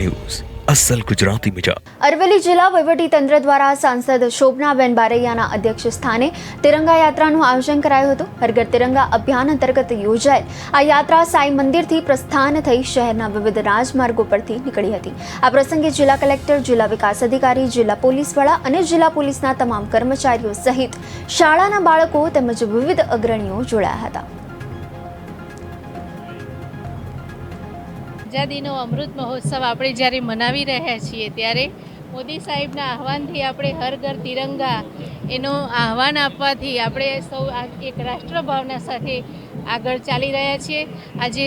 News, અસલ ગુજરાતી મિજા અરવલ્લી જિલ્લા વહીવટીતંત્ર દ્વારા સાંસદ શોભનાબેન બારૈયાના અધ્યક્ષ સ્થાને તિરંગા યાત્રાનું આયોજન કરાયું હતું. હરઘર તિરંગા અભિયાન અંતર્ગત યોજાયેલ આ યાત્રા સાંઈ મંદિરથી પ્રસ્થાન થઈ શહેરના વિવિધ રાજમાર્ગો પરથી નીકળી હતી. આ પ્રસંગે જિલ્લા કલેક્ટર, જિલ્લા વિકાસ અધિકારી, જિલ્લા પોલીસ વડા અને જિલ્લા પોલીસના તમામ કર્મચારીઓ સહિત શાળાના બાળકો તેમજ વિવિધ અગ્રણીઓ જોડાયા હતા. આઝાદીનો અમૃત મહોત્સવ આપણે જ્યારે મનાવી રહ્યા છીએ ત્યારે મોદી સાહેબના આહવાનથી આપણે હર ઘર તિરંગા એનો આહવાન આપવાથી આપણે સૌ એક રાષ્ટ્રભાવના સાથે આગળ ચાલી રહ્યા છીએ. આજે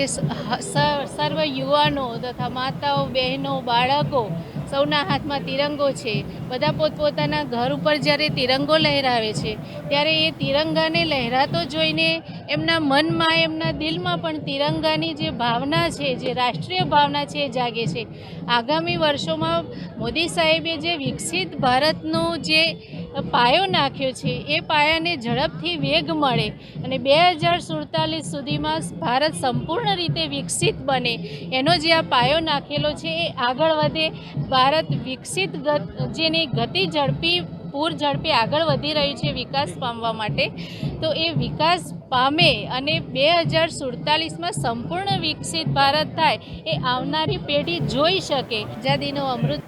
સર્વ યુવાનો તથા માતાઓ, બહેનો, બાળકો સૌના હાથમાં તિરંગો છે. બધા પોતપોતાના ઘર ઉપર જ્યારે તિરંગો લહેરાવે છે, ત્યારે એ તિરંગાને લહેરાતો જોઈને એમના મનમાં, એમના દિલમાં પણ તિરંગાની જે ભાવના છે, જે રાષ્ટ્રીય ભાવના છે એ જાગે છે. આગામી વર્ષોમાં મોદી સાહેબે જે વિકસિત ભારતનું જે પાયો નાખ્યો છે. એ પાયાને ઝડપથી વેગ મળે અને બે હજાર સુડતાલીસ સુધીમાં ભારત સંપૂર્ણ રીતે વિકસિત બને. એનો જે આ પાયો નાખેલો છે, એ આગળ વધે. ભારત વિકસિત જેની ગતિ ઝડપી, પૂર ઝડપે આગળ વધી રહ્યું છે, વિકાસ પામવા માટે. તો એ વિકાસ પામે અને બે હજાર સુડતાલીસમાં સંપૂર્ણ વિકસિત ભારત થાય, એ આવનારી પેઢી જોઈ શકે. આઝાદીનો અમૃત